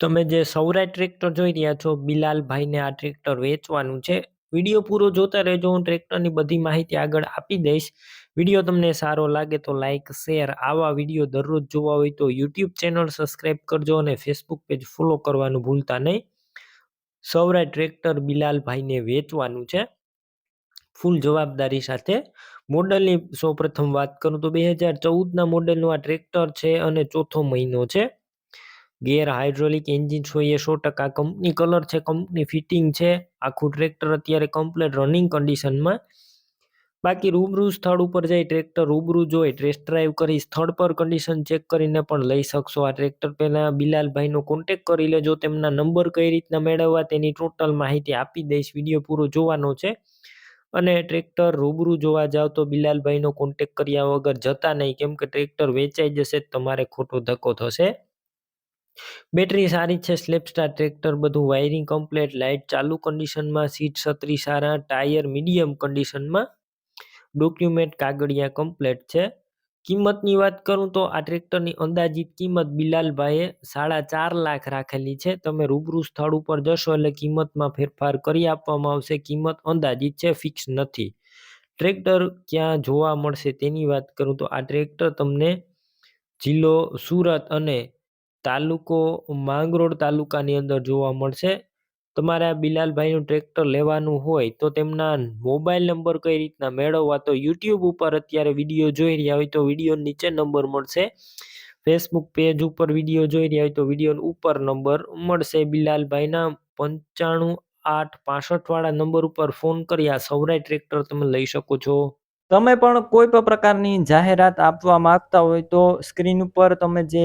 તમે જે સૌરાય ટ્રેક્ટર જોઈ રહ્યા છો, બિલાલભાઈને આ ટ્રેક્ટર વેચવાનું છે. વીડિયો પૂરો જોતા રહેજો, હું ટ્રેક્ટરની બધી માહિતી આગળ આપી દઈશ. વીડિયો તમને સારો લાગે તો લાઇક શેર, આવા વીડિયો દરરોજ જોવા હોય તો યુટ્યુબ ચેનલ સબસ્ક્રાઈબ કરજો અને ફેસબુક પેજ ફોલો કરવાનું ભૂલતા નહીં. સૌરાય ટ્રેક્ટર બિલાલભાઈને વેચવાનું છે. ફૂલ જવાબદારી સાથે. મોડલની સૌપ્રથમ વાત કરું તો બે હજાર ચૌદના મોડેલનું આ ટ્રેક્ટર છે અને ચોથો મહિનો છે. ગેર હાઇડ્રોલિક એન્જિન છો એ સો ટકા કંપની કલર છે, કંપની ફિટિંગ છે, આખું ટ્રેક્ટર અત્યારે કમ્પ્લેટ રનિંગ કન્ડિશનમાં બાકી રૂબરૂ સ્થળ ઉપર જઈ ટ્રેક્ટર રૂબરૂ જોઈ ટેસ્ટ ડ્રાઈવ કરી, સ્થળ પર કન્ડિશન ચેક કરીને પણ લઈ શકશો. આ ટ્રેક્ટર પહેલાં બિલાલભાઈનો કોન્ટેક કરી લેજો, તેમના નંબર કઈ રીતના મેળવવા તેની ટોટલ માહિતી આપી દઈશ. વીડિયો પૂરો જોવાનો છે. અને ટ્રેક્ટર રૂબરૂ જોવા જાઓ તો બિલાલભાઈનો કોન્ટેક કર્યા વગર જતા નહીં, કેમ કે ટ્રેક્ટર વેચાઈ જશે, તમારે ખોટો ધક્કો થશે. બેટરી સારી છે સ્લેપસ્ટાર ટ્રેક્ટર બધું વાયરિંગ કમ્પ્લેટ લાઇટ ચાલુ કન્ડિશનમાં સીટ છત્રી સારા ટાયર મીડિયમ કન્ડિશનમાં ડોક્યુમેન્ટ કાગળિયા કમ્પ્લેટ છે. કિંમતની વાત કરું તો આ ટ્રેક્ટરની અંદાજિત કિંમત બિલાલભાઈએ સાડા ચાર લાખ રાખેલી છે. તમે રૂબરૂ સ્થળ ઉપર જશો એટલે કિંમતમાં ફેરફાર કરી આપવામાં આવશે. કિંમત અંદાજિત છે ફિક્સ નથી. ટ્રેક્ટર ક્યાં જોવા મળશે તેની વાત કરું તો આ ટ્રેક્ટર તમને જિલ્લો, સુરત અને તાલુકો માંગરોળ તાલુકાની અંદર જોવા મળશે. તમારે આ બિલાલભાઈનું ટ્રેક્ટર લેવાનું હોય તો તેમના મોબાઈલ નંબર કઈ રીતના મેળવવા તો યુટ્યુબ ઉપર અત્યારે વીડિયો જોઈ રહ્યા હોય તો વીડિયો નીચે નંબર મળશે. ફેસબુક પેજ ઉપર વીડિયો જોઈ રહ્યા હોય તો વીડિયો ઉપર નંબર મળશે. બિલાલભાઈના પંચાણું આઠ પાસઠ વાળા નંબર ઉપર ફોન કરી આ સૌરાય ટ્રેક્ટર તમે લઈ શકો છો. તમે પણ કોઈ પણ પ્રકારની જાહેરાત આપવા માંગતા હોય તો સ્ક્રીન ઉપર તમે જે